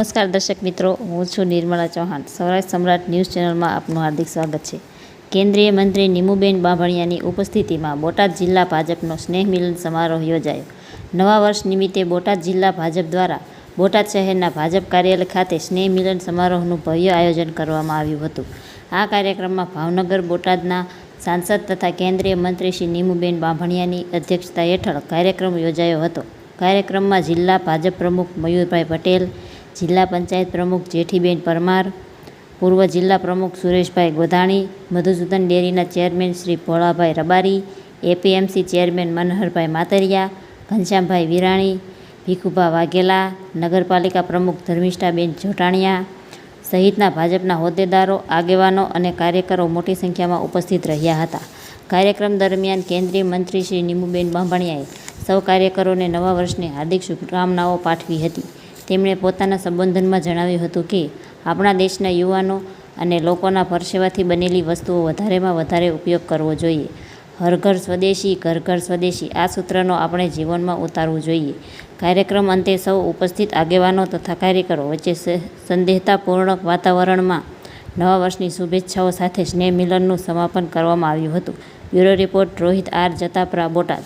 નમસ્કાર દર્શક મિત્રો, હું છું નિર્મળા ચૌહાણ. સૌરાષ્ટ્ર સમ્રાટ ન્યૂઝ ચેનલમાં આપનું હાર્દિક સ્વાગત છે. કેન્દ્રીય મંત્રી નીમુબેન બાભણિયાની ઉપસ્થિતિમાં બોટાદ જિલ્લા ભાજપનો સ્નેહ મિલન સમારોહ યોજાયો. નવા વર્ષ નિમિત્તે બોટાદ જિલ્લા ભાજપ દ્વારા બોટાદ શહેરના ભાજપ કાર્યાલય ખાતે સ્નેહ મિલન સમારોહનું ભવ્ય આયોજન કરવામાં આવ્યું હતું. આ કાર્યક્રમમાં ભાવનગર બોટાદના સાંસદ તથા કેન્દ્રીય મંત્રી શ્રી નીમુબેન બાંભણિયાની અધ્યક્ષતા હેઠળ કાર્યક્રમ યોજાયો હતો. કાર્યક્રમમાં જિલ્લા ભાજપ પ્રમુખ મયુરભાઈ પટેલ જિલ્લા પંચાયત પ્રમુખ જેઠીબેન પરમાર, પૂર્વ જિલ્લા પ્રમુખ સુરેશભાઈ ગોધાણી, મધુસૂદન ડેરીના chairman Shri Bholabhai Rabari, APMC chairman Manharbhai Matariya, Ghanshyambhai Virani, Bhikhubha Vaghela, નગરપાલિકા પ્રમુખ ધર્મિષ્ઠાબેન જોટાણિયા સહિતના ભાજપના હોદ્દેદારો, આગેવાનો અને કાર્યકરો મોટી સંખ્યામાં ઉપસ્થિત રહ્યા હતા. કાર્યક્રમ દરમિયાન કેન્દ્રીય મંત્રી શ્રી નીમુબેન બાંભણિયાએ સૌ કાર્યકરોને નવા વર્ષની હાર્દિક શુભકામનાઓ પાઠવી હતી. તેમણે પોતાના સંબોધનમાં જણાવ્યું હતું કે, આપણા દેશના યુવાનો અને લોકોના પરસેવાથી બનેલી વસ્તુઓ વધારેમાં વધારે ઉપયોગ કરવો જોઈએ. હર ઘર સ્વદેશી, ઘર ઘર સ્વદેશી આ સૂત્રનો આપણે જીવનમાં ઉતારવું જોઈએ. કાર્યક્રમ અંતે સૌ ઉપસ્થિત આગેવાનો તથા કાર્યકરો વચ્ચે સંદેહતાપૂર્ણ વાતાવરણમાં નવા વર્ષની શુભેચ્છાઓ સાથે સ્નેહ મિલનનું સમાપન કરવામાં આવ્યું હતું. Bureau report Rohit R Jatapara Botad.